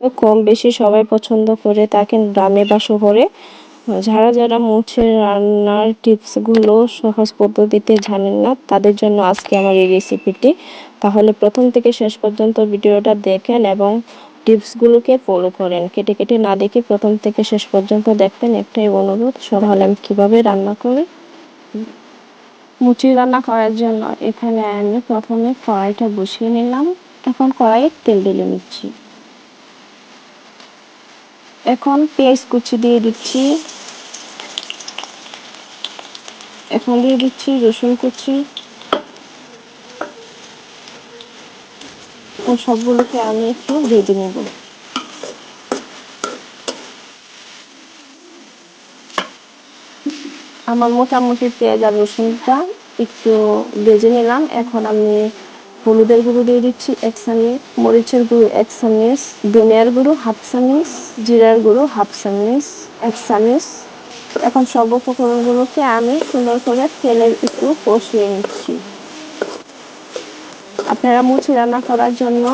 তো কম বেশি সবাই পছন্দ করে থাকেন গ্রামে বা শহরে। যারা যারা মুছে রান্নার টিপসগুলো সহজ পদ্ধতিতে জানেন না, তাদের জন্য আজকে আমার এই রেসিপিটি। তাহলে প্রথম থেকে শেষ পর্যন্ত ভিডিওটা দেখেন এবং টিপসগুলোকে ফলো করেন। কেটে কেটে না দেখে প্রথম থেকে শেষ পর্যন্ত দেখবেন। একটাই অনুরোধ, সব হলে আমি কীভাবে রান্না করি? মুচি রান্না করার জন্য এখানে আমি প্রথমে কড়াইটা বসিয়ে নিলাম। এখন কড়াইয়ে তেল ঢেলে নিচ্ছি। এখন পেঁয়াজ কুচি দিয়ে দিচ্ছি। এখন দিয়ে দিচ্ছি রসুন কুচি। সবগুলোকে আমি একটু ভেজে নেব। আমার মোটামুটি পেঁয়াজ আর রসুনটা একটু ভেজে নিলাম। এখন আমি হলুদের গুঁড়ো দিয়ে দিচ্ছি এক চামচ মরিচের গুঁড়ো এক চামচ ধনিয়ার গুঁড়ো হাফ চামচ জিরার গুঁড়ো হাফ চামচ এক চামচ এখন সব উপকরণগুলোকে আমি সুন্দর করে তেলের একটু কষিয়ে নিচ্ছি। আপনারা মুচি রান্না করার জন্য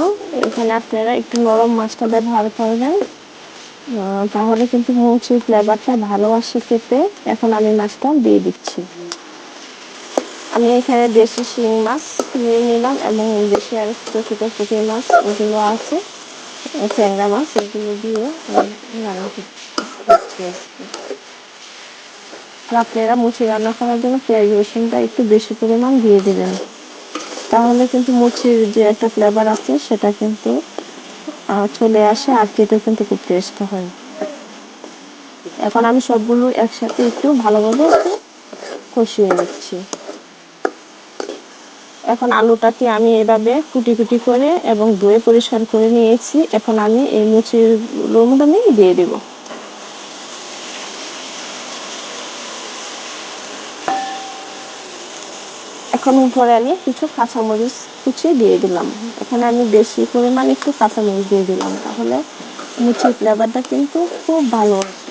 এখানে আপনারা একটু নরম মাছটা ব্যবহার করবেন। তাহলে কিন্তু মুচির ফ্লেভারটা ভালো আসে খেতে। এখন আমি মাছটা দিয়ে দিচ্ছি। আমি এখানে দেশি শিং মাছ নিয়ে নিলাম এবং দেশি আর ছোটো ছোটো পুঁটি মাছ, ওগুলো আছে। ট্যাংরা মাছ, এগুলো দিয়ে রান্না করতে আপনারা মুচি রান্না করার জন্য পেঁয়াজ, রসুনটা একটু বেশি পরিমাণ দিয়ে দেবেন। তাহলে কিন্তু মুচির যে একটা ফ্লেভার আছে, সেটা কিন্তু চলে আসে আর খেতেও কিন্তু খুব টেস্ট হয়। এখন আমি সবগুলো একসাথে একটু ভালোভাবে কষিয়ে নিচ্ছি। এখন আলুটাকে আমি এভাবে কুটি কুটি করে এবং ধুয়ে পরিষ্কার করে নিয়েছি। এখন আমি এই মুচিগুলোর মধ্যে আমি দিয়ে দেবো। এখন উপরে আমি কিছু কাঁচামরিচ কুচি দিয়ে দিলাম। এখানে আমি বেশি পরিমাণ একটু কাঁচামরিচ দিয়ে দিলাম, তাহলে মুচির ফ্লেভারটা কিন্তু খুব ভালো আছে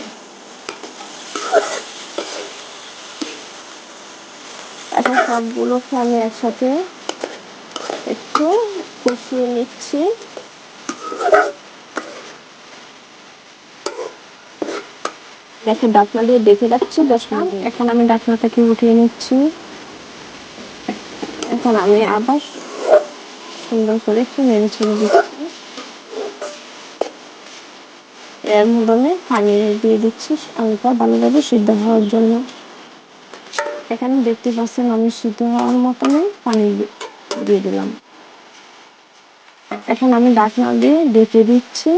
এখন সবগুলোকে আমি একসাথে একটু কষিয়ে নিচ্ছি। দেখে ডাকনা দিয়ে দেখে যাচ্ছি দশ মিনিট এখন আমি ডাকনাটাকে উঠিয়ে নিচ্ছি। এখন আমি আবার সুন্দর করে একটু নেড়ে ছেড়ে দিচ্ছি। এর মধ্যে পানি দিয়ে দিচ্ছি আলুটা ভালোভাবে সিদ্ধ হওয়ার জন্য। এখানে দেখতে পাচ্ছেন আমি সিদ্ধ হওয়ার মতনই পানি দিয়ে দিলাম। এখন আমি ডাকনা দিয়ে ডেকে দিচ্ছি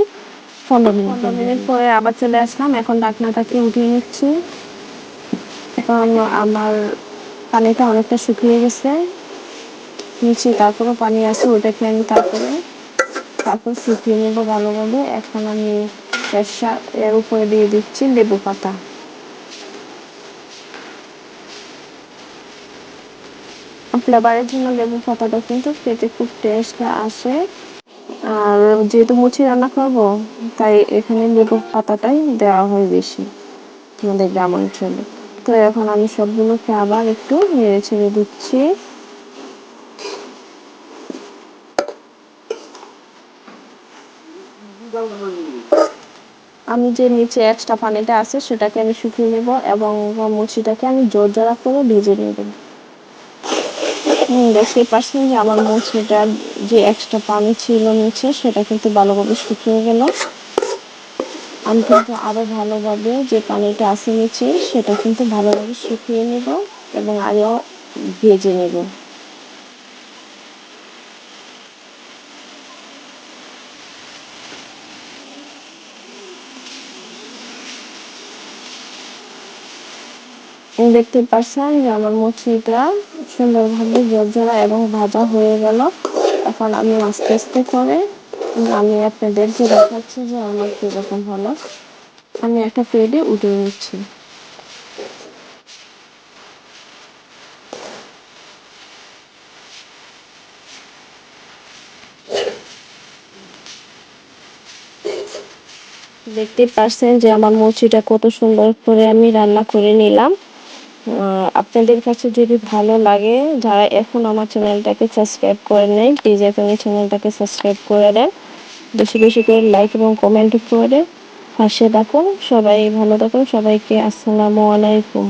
পনেরো মিনিট। মিনিট পরে আবার চলে আসলাম, এখন ডাকনাটাকে উঠিয়ে নিচ্ছি। এখন আমার পানিটা অনেকটা শুকিয়ে গেছে। নিচে তারপরে পানি আছে ওটাকে আমি তারপরে তারপর শুকিয়ে নেব ভালোভাবে। এখন আমি এর উপরে দিয়ে দিচ্ছি লেবু পাতা। ফ্লেভারের জন্য লেবু পাতাটা কিন্তু খেতে খুব টেস্ট আসে। আর যেহেতু মুচি রান্না করব, তাই এখানে লেবু পাতাটাই দেওয়া হয় বেশি আমাদের গ্রাম অঞ্চলে। তো এখন আমি সবগুলোকে আবার একটু নেড়ে ছেড়ে দিচ্ছি। আমি যে নিচে এক্সট্রা পানিটা আছে, সেটাকে আমি শুকিয়ে নেব এবং মুচিটাকে আমি জোর জোড়া করে ভেজে নেব। দেখতে পাচ্ছেন যে আমার মুচিটার যে এক্সট্রা পানি ছিল নিচে, সেটা কিন্তু ভালোভাবে শুকিয়ে গেল। আমি কিন্তু আরও ভালোভাবে যে পানিটা আছে নিচে, সেটা কিন্তু ভালোভাবে শুকিয়ে নেব এবং আরও ভেজে নেব। দেখতে পাচ্ছেন যে আমার মুচিটা সুন্দরভাবে জর্জরা এবং ভাজা হয়ে গেল। এখন আমি আস্তে আস্তে করে আমি আপনাদেরকে দেখাচ্ছি যে আমার কীরকম হলো। আমি একটা প্লেটে উঠে নিচ্ছি। দেখতে পাচ্ছেন যে আমার মুচিটা কত সুন্দর করে আমি রান্না করে নিলাম। আপনাদের কাছে যদি ভালো লাগে, যারা এখন আমার চ্যানেলটাকে সাবস্ক্রাইব করে নেই প্লিজ এখন এই চ্যানেলটাকে সাবস্ক্রাইব করে দেন। বেশি বেশি করে লাইক এবং কমেন্ট করে পাশে থাকুন, সবাই ভালো থাকুন, সবাইকে আসসালামু আলাইকুম।